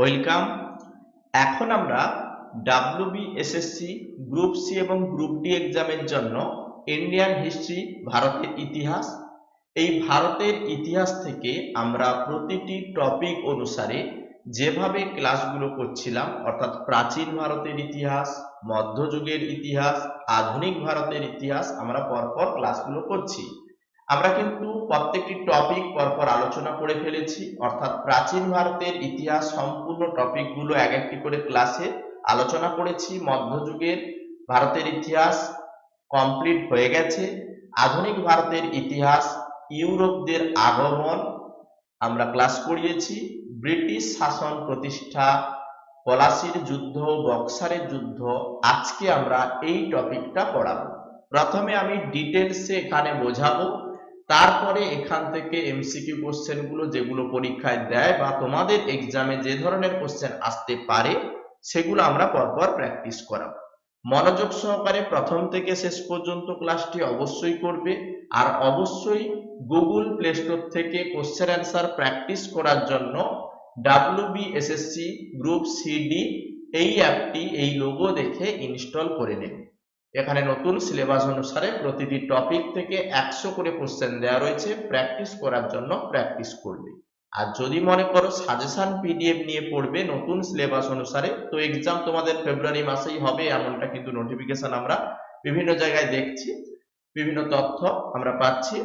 Welcome. এখন আমরা WB SSC group C এবং গ্রুপ ডি এক্সামের জন্য ইন্ডিয়ান হিস্ট্রি ভারতের ইতিহাস। এই ভারতের ইতিহাস থেকে আমরা প্রতিটি টপিক অনুসারে যেভাবে ক্লাসগুলো করছিলাম, অর্থাৎ প্রাচীন ভারতের ইতিহাস, মধ্যযুগের ইতিহাস, আধুনিক ভারতের ইতিহাস, আমরা পরপর ক্লাসগুলো করছি। আমরা কিন্তু প্রত্যেকটি টপিক পরপর আলোচনা করে ফেলেছি। অর্থাৎ প্রাচীন ভারতের ইতিহাস সম্পূর্ণ টপিকগুলো এক একটি করে ক্লাসে আলোচনা করেছি। মধ্যযুগের ভারতের ইতিহাস কমপ্লিট হয়ে গেছে। আধুনিক ভারতের ইতিহাস, ইউরোপদের আগমন আমরা ক্লাস করিয়েছি। ব্রিটিশ শাসন প্রতিষ্ঠা, পলাশির যুদ্ধ, বক্সারের যুদ্ধ, আজকে আমরা এই টপিকটা পড়াবো। প্রথমে আমি ডিটেলসে এখানে বোঝাবো। তারপরে এখান থেকে এমসিকিউ কোশ্চেনগুলো যেগুলো পরীক্ষায় দেয় বা তোমাদের এক্সামে যে ধরনের কোশ্চেন আসতে পারে, সেগুলো আমরা পরপর প্র্যাকটিস করাবো। মনোযোগ সহকারে প্রথম থেকে শেষ পর্যন্ত ক্লাসটি অবশ্যই করবে আর অবশ্যই গুগল প্লে স্টোর থেকে কোশ্চেন অ্যান্সার প্র্যাকটিস করার জন্য ডাব্লিউবিএসএসসি গ্রুপ সিডি এই অ্যাপটি এই লোগো দেখে ইনস্টল করে নেবে। এখানে নতুন সিলেবাস অনুসারে প্রতিটি টপিক থেকে একশো করে কোশ্চেন দেওয়া রয়েছে। প্র্যাকটিস করার জন্য প্র্যাকটিস করবে। আর যদি মনে করো সাজেশন পিডিএফ নিয়ে পড়বে নতুন সিলেবাস অনুসারে, তো এক্সাম তোমাদের ফেব্রুয়ারি মাসেই হবে, এমনটা কিন্তু নোটিফিকেশন আমরা বিভিন্ন জায়গায় দেখছি, বিভিন্ন তথ্য আমরা পাচ্ছি।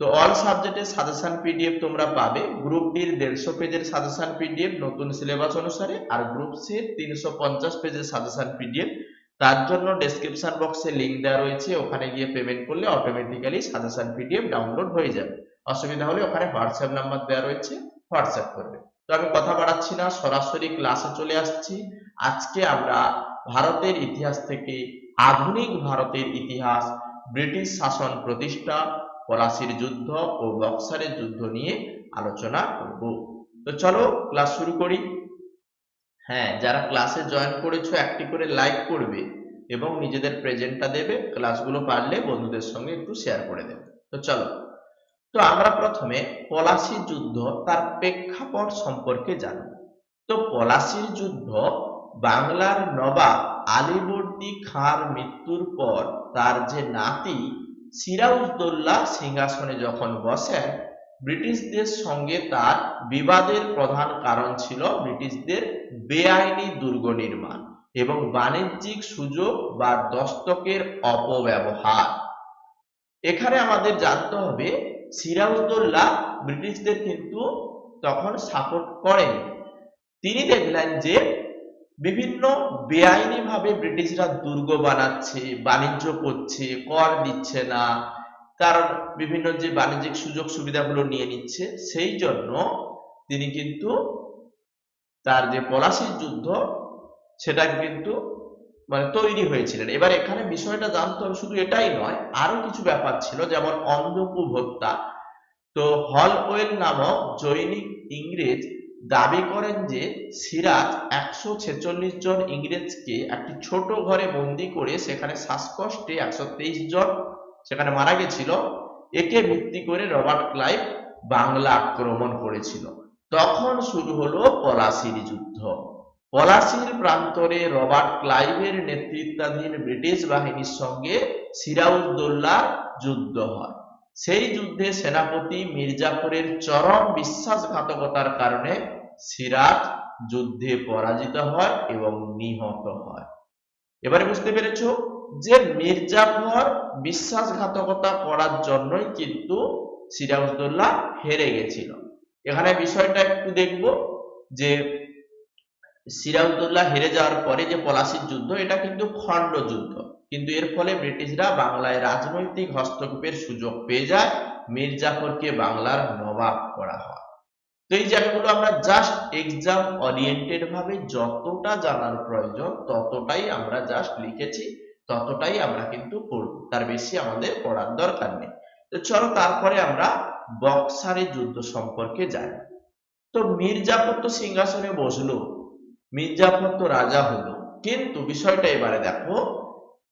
তো অল সাবজেক্টের সাজেশন পিডিএফ তোমরা পাবে। গ্রুপ ডির দেড়শো পেজের সাজেশন পিডিএফ নতুন সিলেবাস অনুসারে, আর গ্রুপ সি তিনশো পঞ্চাশ পেজের সাজেশন পিডিএফ তার জন্য ডেসক্রিপশন বক্সে লিংক দেওয়া রয়েছে। ওখানে গিয়ে পেমেন্ট করলে অটোমেটিক্যালি সাজেশন পিডিএফ ডাউনলোড হয়ে যাবে। অসুবিধা হলে ওখানে হোয়াটসঅ্যাপ নাম্বার দেওয়া রয়েছে হোয়াটসঅ্যাপ করবে। তো আমি কথা বাড়াচ্ছি না, সরাসরি ক্লাসে চলে আসছি। আজকে আমরা ভারতের ইতিহাস থেকে আধুনিক ভারতের ইতিহাস, ব্রিটিশ শাসন প্রতিষ্ঠা পলাশির যুদ্ধ ও বক্সারের যুদ্ধ নিয়ে আলোচনা করব। তো চলো ক্লাস শুরু করি। হ্যাঁ যারা ক্লাসে জয়েন করেছ, একটি করে লাইক করবে এবং নিজেদের প্রেজেন্টটা দেবে ক্লাসগুলো পারলে বন্ধুদের সঙ্গে একটু শেয়ার করে দেবে। তো চলো। তো আমরা প্রথমে পলাশি যুদ্ধ তার প্রেক্ষাপট সম্পর্কে জানব। তো পলাশির যুদ্ধ বাংলার নবাব আলীবর্দী খাঁর মৃত্যুর পর তার যে নাতি সিরাজদৌল্লা সিংহাসনে যখন বসেন ব্রিটিশদের সঙ্গে তার বিবাদের প্রধান কারণ ছিল ব্রিটিশদের বেআইনি দুর্গ নির্মাণ এবং বাণিজ্যিক সুযোগ বা দস্তকের অপব্যবহার। এখানে আমাদের জানতে হবে, সিরাজউদ্দৌলা ব্রিটিশদের কিন্তু তখন সাপোর্ট করেন। তিনি দেখলেন যে বিভিন্ন বেআইনি ভাবে ব্রিটিশরা দুর্গ বানাচ্ছে, বাণিজ্য করছে, কর দিচ্ছে না কারণ বিভিন্ন যে বাণিজ্যিক সুযোগ সুবিধাগুলো নিয়ে নিচ্ছে, সেই জন্য তিনি কিন্তু তার যে পলাশির যুদ্ধ, সেটা কিন্তু মানে তৈরি হয়েছিলেন। এবার এখানে বিষয়টা জানতে হবে, শুধু এটাই নয়, আরও কিছু ব্যাপার ছিল, যেমন অন্ধকূপ হত্যা তো হলওয়েল নামক জৈনিক ইংরেজ দাবি করেন যে, সিরাজ একশো ছেচল্লিশ জন ইংরেজকে একটি ছোট ঘরে বন্দি করে সেখানে শ্বাসকষ্টে একশো তেইশ জন সেখানে মারা গেছিল। একে ভিত্তি করে রবার্ট ক্লাইভ বাংলা আক্রমণ করেছিল। তখন শুরু হলো পলাশির যুদ্ধ। পলাশির প্রান্তরে রবার্ট ক্লাইভের নেতৃত্বাধীন ব্রিটিশ বাহিনীর সঙ্গে সিরাউদ্দৌল্লার যুদ্ধ হয়। সেই যুদ্ধে সেনাপতি মির্জাফরের চরম বিশ্বাসঘাতকতার কারণে সিরাজ যুদ্ধে পরাজিত হয় এবং নিহত হয়। এবারে বুঝতে পেরেছ? যে মির্জাফর বিশ্বাসঘাতকতা করার জন্যই কিন্তু সিরাজউদ্দৌলা হেরে গেছিল। এখানে বিষয়টা একটু দেখব যে সিরাজউদ্দৌলা হেরে যাওয়ার পরে যে পলাশির যুদ্ধ, এটা কিন্তু খণ্ড যুদ্ধ। কিন্তু এর ফলে ব্রিটিশরা বাংলায় রাজনৈতিক হস্তক্ষেপের সুযোগ পেয়ে যায়। মির্জাফরকে বাংলার নবাব করা হয়। তো এই জায়গাগুলো আমরা জাস্ট এক্সাম ওরিয়েন্টেড ভাবে যতটা জানার প্রয়োজন, ততটাই আমরা জাস্ট লিখেছি। ততটাই আমরা কিন্তু পড়ব তার বেশি আমাদের পড়ার দরকার নেই। তো চলো তারপরে আমরা বক্সারের যুদ্ধ সম্পর্কে জানি। তো মির্জাফর তো সিংহাসনে বসল মির্জাফর তো রাজা হলো। কিন্তু বিষয়টা এবারে দেখো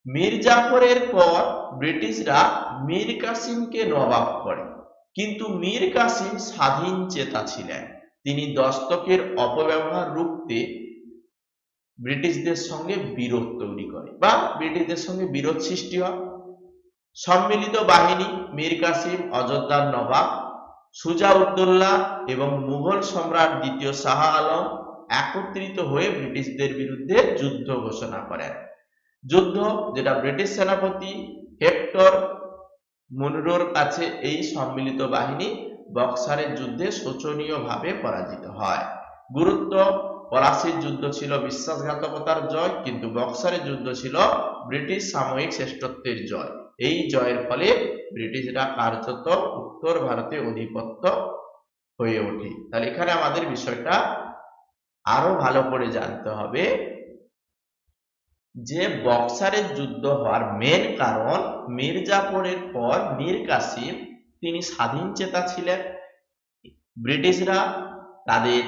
মির্জাফরের পর ব্রিটিশরা মীর কাসিমকে নবাব করে। কিন্তু মীর কাসিম স্বাধীন চেতা ছিলেন। তিনি দস্তকের অপব্যবহার রুখতে ব্রিটিশদের সঙ্গে বিরোধ তৈরি করে বা ব্রিটিশদের সঙ্গে বিরোধ সৃষ্টি হয়। সম্মিলিত বাহিনী মীর কাসিম অযোধ্যার নবাব সুজাউদ্দৌলা এবং মুঘল সম্রাট দ্বিতীয় শাহ আলম একত্রিত হয়ে ব্রিটিশদের বিরুদ্ধে যুদ্ধ ঘোষণা করেন। যুদ্ধ যেটা ব্রিটিশ সেনাপতি হেক্টর মুনরোর কাছে এই সম্মিলিত বাহিনী বক্সারের যুদ্ধে শোচনীয়ভাবে পরাজিত হয়। গুরুত্ব পলাশির যুদ্ধ ছিল বিশ্বাসঘাতকতার জয়, কিন্তু বক্সারের যুদ্ধ ছিল ব্রিটিশ সাময়িক শ্রেষ্ঠত্বের জয়। এই জয়ের ফলে ব্রিটিশরা কার্যত উত্তর ভারতে অধিপত্য হয়ে ওঠে। তাহলে এখানে আমাদের বিষয়টা আরও ভালো করে জানতে হবে যে বক্সারের যুদ্ধ হওয়ার মেন কারণ মির্জাপুরের পর মীর কাসিম তিনি স্বাধীন চেতা ছিলেন। ব্রিটিশরা তাদের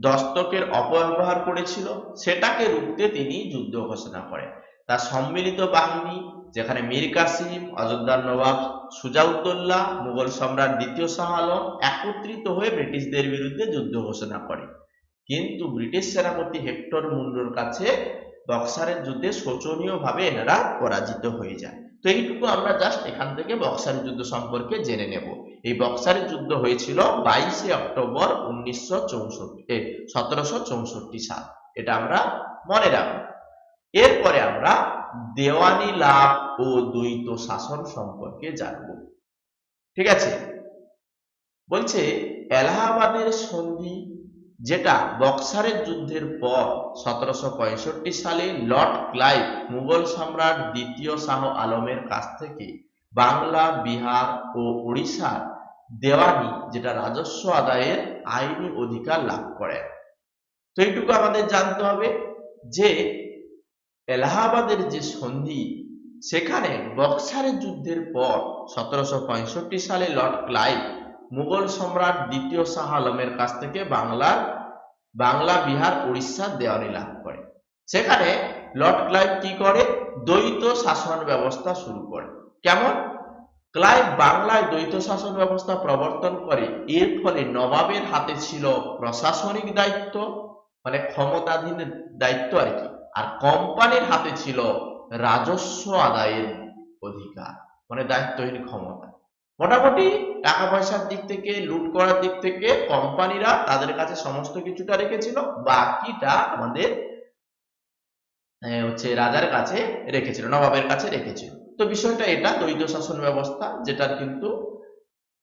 দস্তকের অপব্যবহার করেছিল, সেটাকে রুখতে তিনি যুদ্ধ ঘোষণা করেন। তার সম্মিলিত বাহিনী, যেখানে মীর কাসিম অযোধ্যার নবাব, সুজাউদ্দৌলা, মুঘল সম্রাট দ্বিতীয় শাহ আলম একত্রিত হয়ে ব্রিটিশদের বিরুদ্ধে যুদ্ধ ঘোষণা করে। কিন্তু ব্রিটিশ সেনাপতি হেক্টর মুন্ডোর কাছে বক্সারের যুদ্ধে শোচনীয়ভাবে এনারা পরাজিত হয়ে যায় তো এইটুকু আমরা জাস্ট এখান থেকে বক্সারের যুদ্ধ সম্পর্কে জেনে নেব। এই বক্সারের যুদ্ধ হয়েছিল বাইশে অক্টোবর উনিশশো চৌষট্টি, সতেরোশো চৌষট্টি সাল। এটা আমরা মনে রাখব। এরপরে আমরা দেওয়ানি লাভ ও দ্বৈত শাসন সম্পর্কে জানব। ঠিক আছে? বলছে, এলাহাবাদের সন্ধি, যেটা বক্সারের যুদ্ধের পর সতেরোশো পঁয়ষট্টি সালে লর্ড ক্লাইভ, মুঘল সম্রাট দ্বিতীয় শাহ আলমের কাছ থেকে বাংলা, বিহার ও উড়িষ্যার দেওয়ানি যেটা রাজস্ব আদায়ের আইনি অধিকার লাভ করে। তো এইটুকু আমাদের জানতে হবে যে এলাহাবাদের যে সন্ধি, সেখানে বক্সারের যুদ্ধের পর সতেরোশো পঁয়ষট্টি সালে লর্ড ক্লাইভ মুঘল সম্রাট দ্বিতীয় শাহ আলমের কাছ থেকে বাংলার, বাংলা, বিহার উড়িষ্যার দেওয়ানি লাভ করে। সেখানে লর্ড ক্লাইভ কি করে? দ্বৈত শাসন ব্যবস্থা শুরু করে। কেমন? ক্লাইভ বাংলায় দ্বৈত শাসন ব্যবস্থা প্রবর্তন করে। এর ফলে নবাবের হাতে ছিল প্রশাসনিক দায়িত্ব মানে ক্ষমতাধীন দায়িত্ব আর কি। আর কোম্পানির হাতে ছিল রাজস্ব আদায়ের অধিকার মানে দায়িত্বহীন ক্ষমতা। মোটামুটি টাকা পয়সার দিক থেকে, লুট করার দিক থেকে কোম্পানিরা তাদের কাছে সমস্ত কিছুটা রেখেছিল, বাকিটা আমাদের হচ্ছে রাজার কাছে রেখেছিল, নবাবের কাছে রেখেছিল। তো বিষয়টা এটা, দ্বৈত শাসন ব্যবস্থা যেটার কিন্তু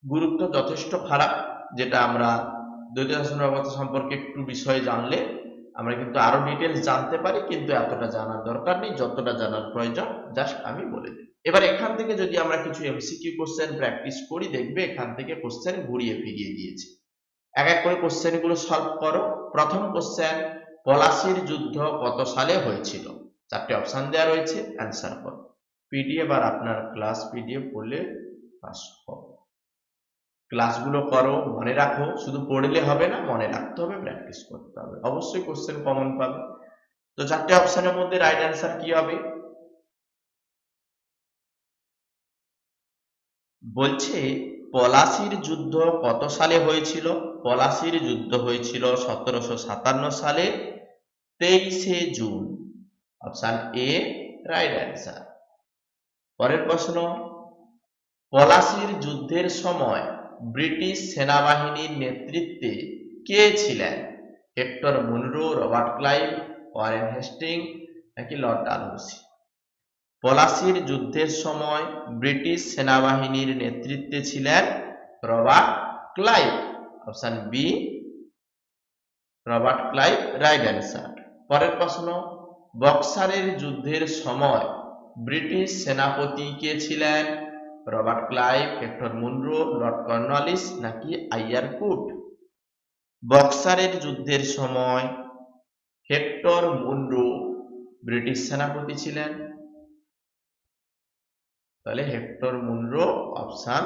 গুরুত্ব যথেষ্ট খারাপ, যেটা আমরা দ্বৈত শাসন ব্যবস্থা সম্পর্কে একটু বিষয় জানলে আমরা কিন্তু আরও ডিটেলস জানতে পারি, কিন্তু এতটা জানার দরকার নেই, যতটা জানার প্রয়োজন জাস্ট আমি বলে দিই। এবার এখান থেকে যদি আমরা কিছু এমসিকিউ কোশ্চেন প্র্যাকটিস করি, দেখবে এখান থেকে কোশ্চেন ঘুরিয়ে ফিরিয়ে দিয়েছি। এক এক করে কোশ্চেনগুলো সলভ করো। প্রথম কোশ্চেন পলাশির যুদ্ধ কত সালে হয়েছিল? চারটে অপশন দেওয়া রয়েছে অ্যান্সার করো। পিডিএফ আর আপনার ক্লাস পিডিএফ পড়লে পাস ক্লাসগুলো করো, মনে রাখো, শুধু পড়লে হবে না, মনে রাখতে হবে প্র্যাকটিস করতে হবে। অবশ্যই কোশ্চেন কমন পাবে। তো চারটে অপশনের মধ্যে রাইট অ্যান্সার কি হবে? বলছে, পলাশির যুদ্ধ কত সালে হয়েছিল? পলাশির যুদ্ধ হয়েছিল সতেরোশো সাতান্ন সালে, তেইশে June. Option A right answer পরের প্রশ্ন, পলাশির যুদ্ধের সময় ব্রিটিশ সেনাবাহিনীর নেতৃত্বে কে ছিলেন? Hector Munro, Robert Clive, Warren Hasting নাকি লর্ড ডালহৌসি? পলাশির যুদ্ধের সময় ব্রিটিশ সেনাবাহিনীর নেতৃত্বে ছিলেন Robert Clive, option B Robert Clive right answer পরের প্রশ্ন, বক্সারের যুদ্ধের সময় ব্রিটিশ সেনাপতি কে ছিলেন? Robert Clive Hector Munro, Lord Cornwallis নাকি আইয়ার কুট? বক্সারের যুদ্ধের সময় হেক্টর মুনরো ব্রিটিশ সেনাপতি ছিলেন। তাহলে Hector Munro option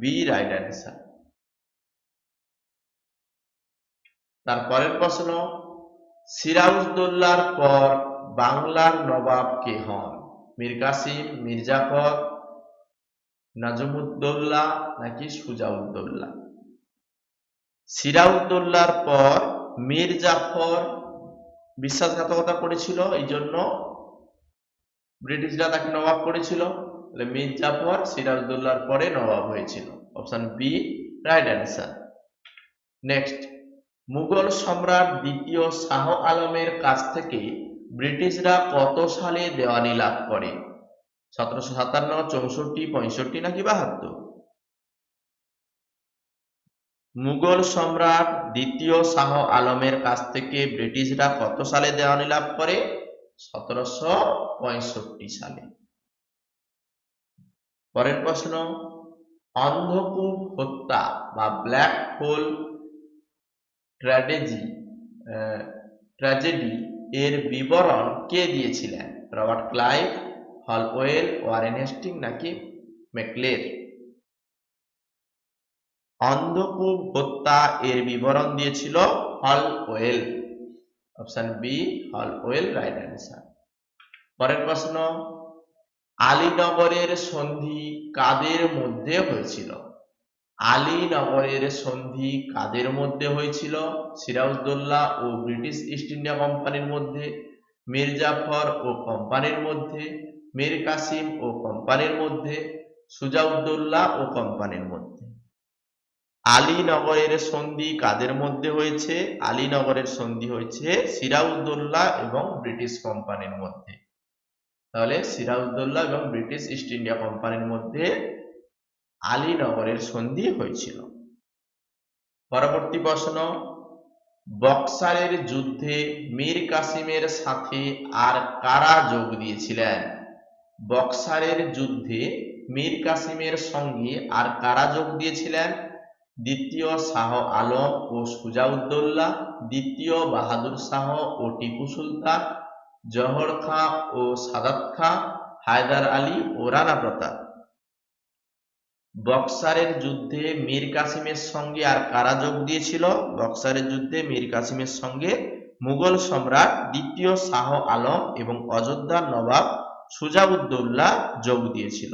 B right answer. তারপরের প্রশ্ন সিরাজউদ্দৌলার পর বাংলার নবাব কে হন? মীর কাসিম মির্জাফর নাজমুদ্দৌলা নাকি সুজাউদ্দৌলা। সিরাউদ্দৌল্লার পর মীর জাফর বিশ্বাসঘাতকতা করেছিল এই জন্য ব্রিটিশরা তাকে নবাব করেছিল। মীর জাফর সিরাজউদ্দৌলার পরে নবাব হয়েছিল। Option B, right answer. Next, Mughal সম্রাট দ্বিতীয় শাহ আলমের কাছ থেকে ব্রিটিশরা কত সালে দেওয়ানি লাভ করে? সতেরোশো সাতান্ন, চৌষট্টি, পঁয়ষট্টি নাকি বাহাত্তর? মুঘল সম্রাট দ্বিতীয় শাহ আলমের কাছ থেকে ব্রিটিশরা কত সালে দেওয়ানি লাভ করে? সতেরোশো পঁয়ষট্টি সালে। পরের প্রশ্ন, অন্ধকূপ হত্যা বা ব্ল্যাক হোল ট্র্যাজেডি ট্র্যাজেডি এর বিবরণ কে দিয়েছিলেন? Robert Clive Holwell Warren Hasting নাকি মেকলের অন্ধকূপ হত্যা এর বিবরণ দিয়েছিল Holwell option B Holwell right answer. পরের প্রশ্ন, আলীনগরের সন্ধি কাদের মধ্যে হয়েছিল? আলীনগরের সন্ধি কাদের মধ্যে হয়েছিল? সিরাজউদ্দৌলা ও ব্রিটিশ ইস্ট ইন্ডিয়া কোম্পানির মধ্যে মীর জাফর ও কোম্পানির মধ্যে মীর কাসিম ও কোম্পানির মধ্যে, সুজাউদ্দৌলা ও কোম্পানির মধ্যে। আলীনগরের সন্ধি কাদের মধ্যে হয়েছে? আলীনগরের সন্ধি হয়েছে সিরাউদ্দৌলা এবং ব্রিটিশ কোম্পানির মধ্যে। তাহলে সিরাজউদ্দৌলা এবং ব্রিটিশ ইস্ট ইন্ডিয়া কোম্পানির মধ্যে আলীনগরের সন্ধি হয়েছিল। পরবর্তী প্রশ্ন, বক্সারের যুদ্ধে মীর কাসিমের সাথে আর কারা যোগ দিয়েছিলেন? বক্সারের যুদ্ধে মীর কাসিমের সঙ্গে আর কারা যোগ দিয়েছিলেন? দ্বিতীয় শাহ আলম ও সুজাউদ্দৌলা দ্বিতীয় বাহাদুর শাহ ও টিপু সুলতান, জহর খাঁ ও সাদাত খাঁ, হায়দার আলী ও রানা প্রতাপ। বক্সারের যুদ্ধে মীর কাসিমের সঙ্গে আর কারা যোগ দিয়েছিল? বক্সারের যুদ্ধে মীর কাসিমের সঙ্গে মুঘল সম্রাট দ্বিতীয় শাহ আলম এবং অযোধ্যার নবাব সুজাউদ্দৌলা যোগ দিয়েছিল।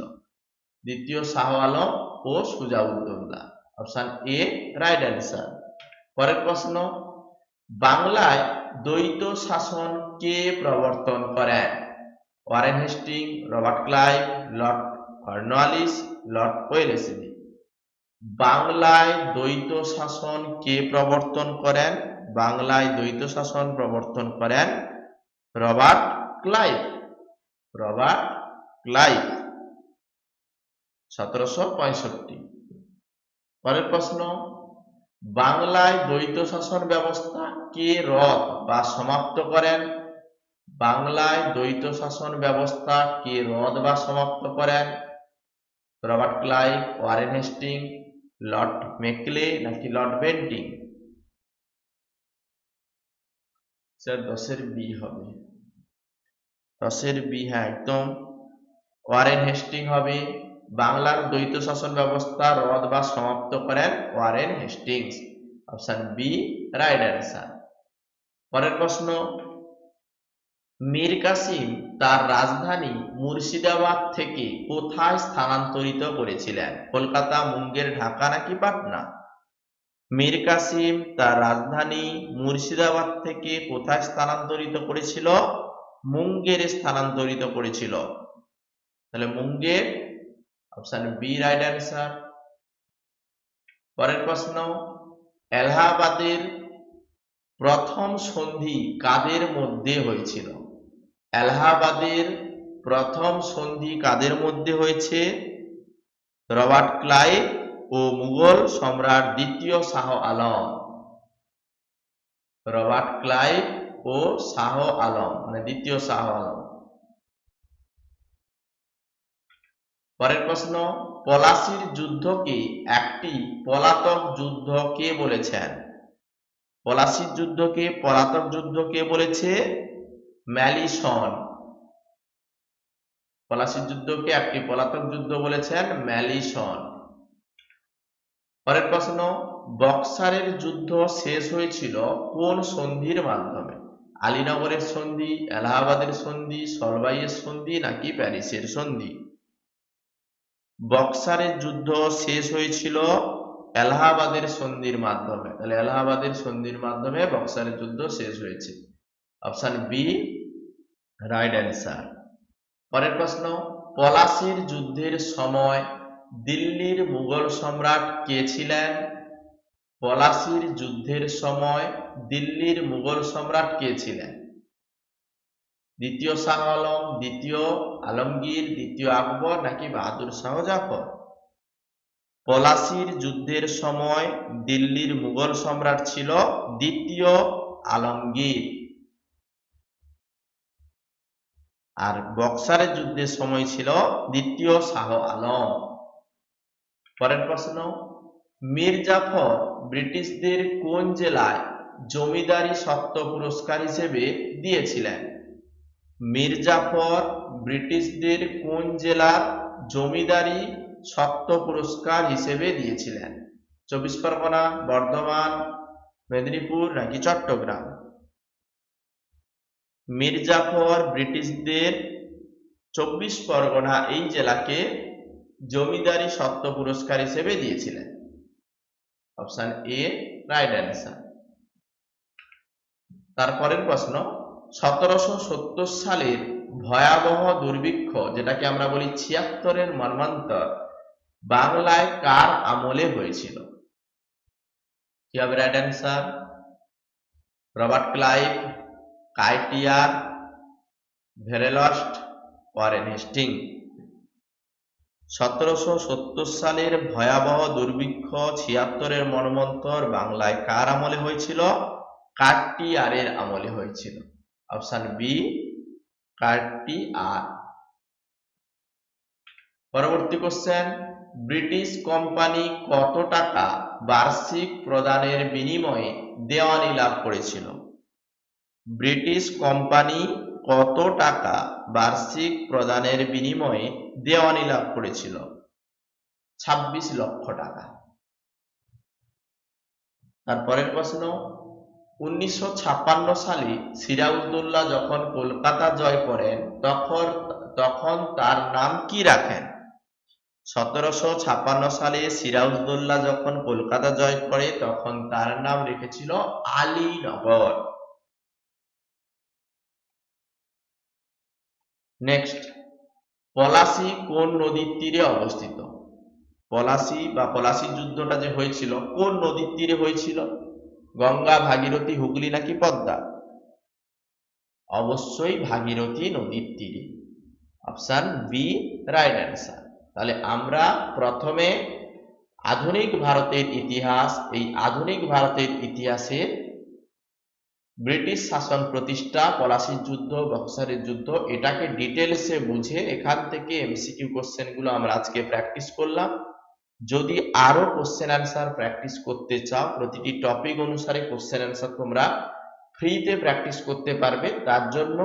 দ্বিতীয় শাহ আলম ও Shujauddaulah. Option A right answer পরের প্রশ্ন, বাংলায় দ্বৈত শাসন কে প্রবর্তন করেন Warren Hasting, Robert Clive, Lord Cornwallis Lord Wellesley. বাংলায় দ্বৈত শাসন কে প্রবর্তন করেন? বাংলায় দ্বৈত শাসন প্রবর্তন করেন রবার্ট ক্লাইভ। Robert Clive. সতেরোশো পঁয়ষট্টি। পরের প্রশ্ন, বাংলায় দ্বৈত শাসন ব্যবস্থা কে রদ বা সমাপ্ত করেন? বাংলায় দ্বৈত শাসন ব্যবস্থা কে রদ বা সমাপ্ত করেন? Robert Clive, Warren Hasting, Lord Macaulay নাকি লর্ড বেন্টিং? স্যার, দশের বি হবে। দশের বি হ্যাঁ একদম। ওয়ারেন হেস্টিং হবে। বাংলার দ্বৈত শাসন ব্যবস্থা রদ বা সমাপ্ত করেন Warren Hastings. Option B, right answer. পরের প্রশ্ন মীর কাসিম তার রাজধানী মুর্শিদাবাদ থেকে কোথায় স্থানান্তরিত করেছিলেন? কলকাতা, মুঙ্গের ঢাকা নাকি পাটনা? মীর কাসিম তার রাজধানী মুর্শিদাবাদ থেকে কোথায় স্থানান্তরিত করেছিল? মুঙ্গের স্থানান্তরিত করেছিল। তাহলে Munger option B right answer পরের প্রশ্ন, এলাহাবাদের প্রথম সন্ধি কাদের মধ্যে হয়েছিল? এলাহাবাদের প্রথম সন্ধি কাদের মধ্যে হয়েছে? রবার্ট ক্লাইভ ও মুঘল সম্রাট দ্বিতীয় শাহ আলম। রবার্ট ক্লাইভ ও শাহ আলম মানে দ্বিতীয় শাহ আলম। পরের প্রশ্ন, পলাশির যুদ্ধকে একটি পলাতক যুদ্ধ কে বলেছেন? পলাশির যুদ্ধকে পলাতক যুদ্ধ কে বলেছে? ম্যালিসন পলাশির যুদ্ধকে একটি পলাতক যুদ্ধ বলেছেন? ম্যালিসন পরের প্রশ্ন, বক্সারের যুদ্ধ শেষ হয়েছিল কোন সন্ধির মাধ্যমে? আলীনগরের সন্ধি, এলাহাবাদের সন্ধি সলবাইয়ের সন্ধি নাকি প্যারিসের সন্ধি? বক্সারের যুদ্ধ শেষ হয়েছিল এলাহাবাদের সন্ধির মাধ্যমে। তাহলে এলাহাবাদের সন্ধির মাধ্যমে বক্সারের যুদ্ধ শেষ হয়েছে। অপশন বি রাইট অ্যান্সার পরের প্রশ্ন, পলাশির যুদ্ধের সময় দিল্লির মুঘল সম্রাট কে ছিলেন? পলাশির যুদ্ধের সময় দিল্লির মুঘল সম্রাট কে ছিলেন? দ্বিতীয় শাহ আলম, দ্বিতীয় আলমগীর, দ্বিতীয় আকবর, নাকি বাহাদুর শাহ জাফর? পলাশির যুদ্ধের সময় দিল্লির মুঘল সম্রাট ছিল দ্বিতীয় আলমগীর। আর বক্সারের যুদ্ধের সময় ছিল দ্বিতীয় শাহ আলম। পরের প্রশ্ন, মীর জাফর ব্রিটিশদের কোন জেলায় জমিদারি সত্ত্ব পুরস্কার হিসেবে দিয়েছিলেন? মীর জাফর ব্রিটিশদের কোন জেলার জমিদারি সত্ত্ব পুরস্কার হিসেবে দিয়েছিলেন? চব্বিশ পরগনা, বর্ধমান, মেদিনীপুর নাকি চট্টগ্রাম? মীর জাফর ব্রিটিশদের চব্বিশ পরগনা এই জেলাকে জমিদারি সত্ত্ব পুরস্কার হিসেবে দিয়েছিলেন। Option A, right answer. তারপরের প্রশ্ন, সতেরোশো সত্তর সালের ভয়াবহ দুর্ভিক্ষ, যেটাকে আমরা বলি ছিয়াত্তরের মর্মান্তর, বাংলায় কার আমলে হয়েছিল? কি হবে right answer? Robert Clive Cartier Verelst Warren Hasting. সতেরোশো সত্তর সালের ভয়াবহ দুর্ভিক্ষ ছিয়াত্তরের মর্মন্তর বাংলায় কার আমলে হয়েছিল? কার্টিয়ারের আমলে হয়েছিল। Option B Cartier. পরবর্তী কোশ্চেন, ব্রিটিশ কোম্পানি কত টাকা বার্ষিক প্রদানের বিনিময়ে দেওয়ানি লাভ করেছিল? ব্রিটিশ কোম্পানি কত টাকা বার্ষিক প্রদানের বিনিময়ে দেওয়ানি লাভ করেছিল? ছাব্বিশ লক্ষ টাকা। তারপরের প্রশ্ন, উনিশশো সালে সিরাজউদ্দৌলা যখন কলকাতা জয় করেন, তখন তখন তার নাম কি রাখেন? সতেরোশো ছাপ্পান্ন সালে সিরাজউদ্দৌলা যখন কলকাতা জয় করে, তখন তার নাম রেখেছিল আলীনগর। নেক্সট পলাশি কোন নদীর তীরে অবস্থিত? পলাশি বা পলাশি যুদ্ধটা যে হয়েছিল, কোন নদীর তীরে হয়েছিল? গঙ্গা, ভাগীরথী, হুগলি নাকি পদ্মা? অবশ্যই ভাগীরথী নদীর তীরে। অপশান বি রাইট অ্যান্সার তাহলে আমরা প্রথমে আধুনিক ভারতের ইতিহাস, এই আধুনিক ভারতের ইতিহাসের ব্রিটিশ শাসন প্রতিষ্ঠা পলাশির যুদ্ধ বক্সারের যুদ্ধ, এটাকে ডিটেলসে বুঝে এখান থেকে এমসিকিউ কোশ্চেনগুলো আমরা আজকে প্র্যাকটিস করলাম। যদি আরও কোশ্চেন অ্যান্সার প্র্যাকটিস করতে চাও, প্রতিটি টপিক অনুসারে কোশ্চেন অ্যান্সার তোমরা ফ্রিতে প্র্যাকটিস করতে পারবে। তার জন্য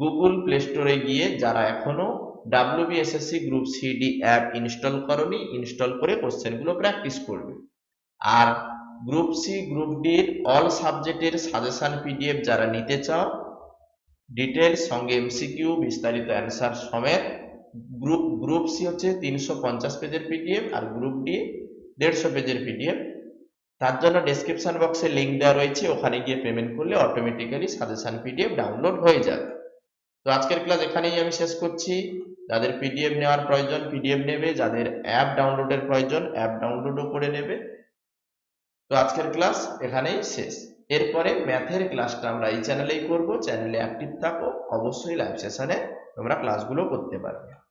গুগল প্লে স্টোরে গিয়ে যারা এখনও WBSSC group C D app install করনি ইনস্টল করে কোশ্চেনগুলো প্র্যাকটিস করবে। আর গ্রুপ সি গ্রুপ ডির অল সাবজেক্টের সাজেশন পিডিএফ যারা নিতে চাও ডিটেলস সঙ্গে এমসিকিউ বিস্তারিত অ্যান্সার সমেত গ্রুপ গ্রুপ সি হচ্ছে তিনশো পঞ্চাশ পেজের পিডিএফ আর গ্রুপ ডি দেড়শো পেজের পিডিএফ তার জন্য ডেসক্রিপশন বক্সে লিঙ্ক দেওয়া রয়েছে, ওখানে গিয়ে পেমেন্ট করলে অটোমেটিক্যালি সাজেশন পিডিএফ ডাউনলোড হয়ে যাবে। তো আজকের ক্লাস এখানেই আমি শেষ করছি। যাদের পিডিএফ নেওয়ার প্রয়োজন পিডিএফ নেবে। যাদের অ্যাপ ডাউনলোডের প্রয়োজন অ্যাপ ডাউনলোডও করে নেবে। তো আজকের ক্লাস এখানেই শেষ। এরপরে ম্যাথের ক্লাসটা আমরা এই চ্যানেলেই করব। চ্যানেলে অ্যাক্টিভ থাকো। অবশ্যই লাইভ সেশনে তোমরা ক্লাসগুলো করতে পারবে।